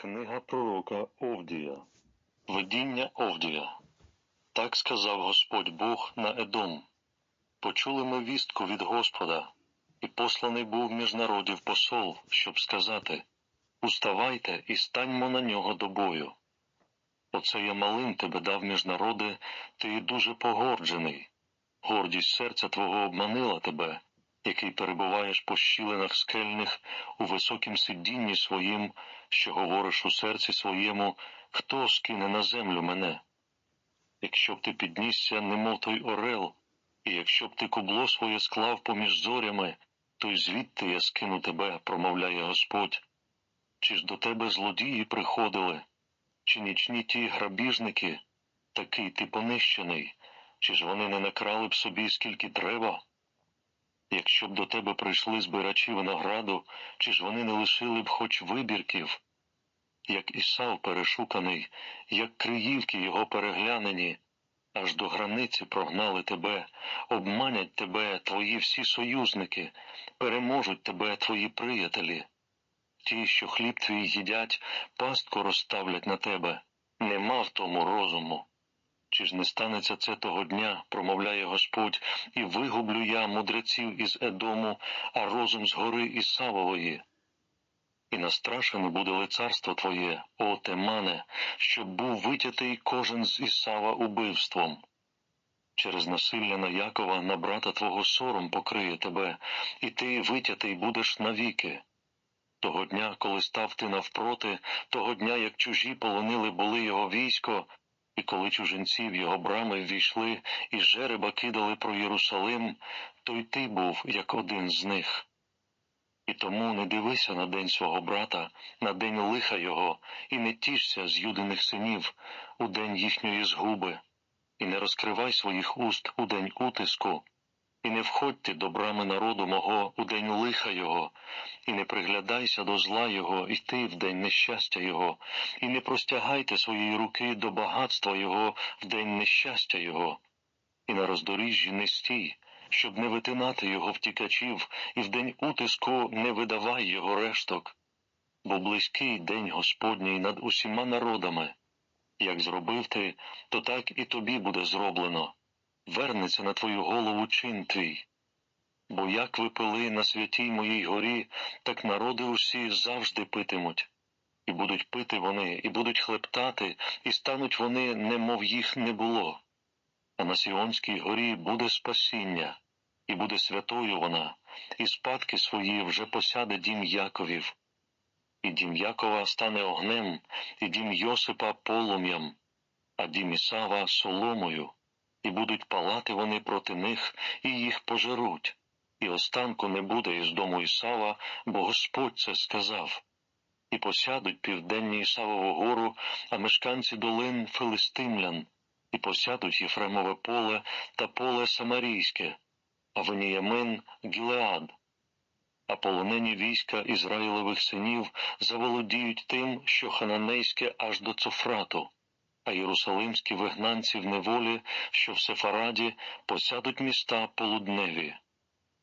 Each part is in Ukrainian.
Книга пророка Овдія. Видіння Овдія. Так сказав Господь Бог на Едом. Почули ми вістку від Господа, і посланий був між народів посол, щоб сказати Уставайте і станьмо на нього до бою. Оце я малим тебе дав між народи, ти дуже погорджений. Гордість серця твого обманила тебе, який перебуваєш по щілинах скельних у високім сидінні своїм, що говориш у серці своєму, хто скине на землю мене? Якщо б ти піднісся, немов той орел, і якщо б ти кубло своє склав поміж зорями, то й звідти я скину тебе, промовляє Господь. Чи ж до тебе злодії приходили, чи нічні ті грабіжники, такий ти понищений, чи ж вони не накрали б собі скільки треба? Якщо б до тебе прийшли збирачі винограду, чи ж вони не лишили б хоч вибірків, як Ісав перешуканий, як криївки його переглянені, аж до границі прогнали тебе, обманять тебе твої всі союзники, переможуть тебе твої приятелі. Ті, що хліб твій їдять, пастку розставлять на тебе, нема в тому розуму. Чи ж не станеться це того дня, промовляє Господь, і вигублю я мудреців із Едому, а розум з гори Ісавової. І настрашене буде лицарство твоє, о Темане, щоб був витятий кожен з Ісава убивством. Через насилля на Якова на брата твого сором покриє тебе, і ти витятий будеш навіки. Того дня, коли став ти навпроти, того дня, як чужі полонили були його військо, і коли чужинці в його брами ввійшли і жереба кидали про Єрусалим, то й ти був як один з них. І тому не дивися на день свого брата, на день лиха його, і не тішся з юдиних синів у день їхньої згуби, і не розкривай своїх уст у день утиску, і не входьте до брами народу мого у день лиха його, і не приглядайся до зла його, і ти в день нещастя його, і не простягайте своєї руки до багатства його в день нещастя його, і на роздоріжжі не стій, щоб не витинати його втікачів, і в день утиску не видавай його решток. Бо близький день Господній над усіма народами. Як зробив ти, то так і тобі буде зроблено. Вернеться на твою голову чин твій. Бо як ви пили на святій моїй горі, так народи усі завжди питимуть. І будуть пити вони, і будуть хлептати, і стануть вони, немов їх не було. А на Сіонській горі буде спасіння, і буде святою вона, і спадки свої вже посяде дім Яковів. І дім Якова стане огнем, і дім Йосипа полум'ям, а дім Ісава соломою, і будуть палати вони проти них, і їх пожеруть. І останку не буде із дому Ісава, бо Господь це сказав. І посядуть південні Ісавову гору, а мешканці долин Филистимлян, і посядуть Єфремове поле та поле Самарійське, а Веніямин Гілеад. А полонені війська Ізраїлевих синів заволодіють тим, що хананейське аж до Цофрату, а єрусалимські вигнанці в неволі, що в Сефараді, посядуть міста полудневі.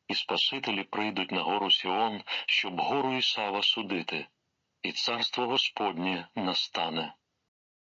І Спасителі прийдуть на гору Сіон, щоб гору Ісава судити, і царство Господнє настане.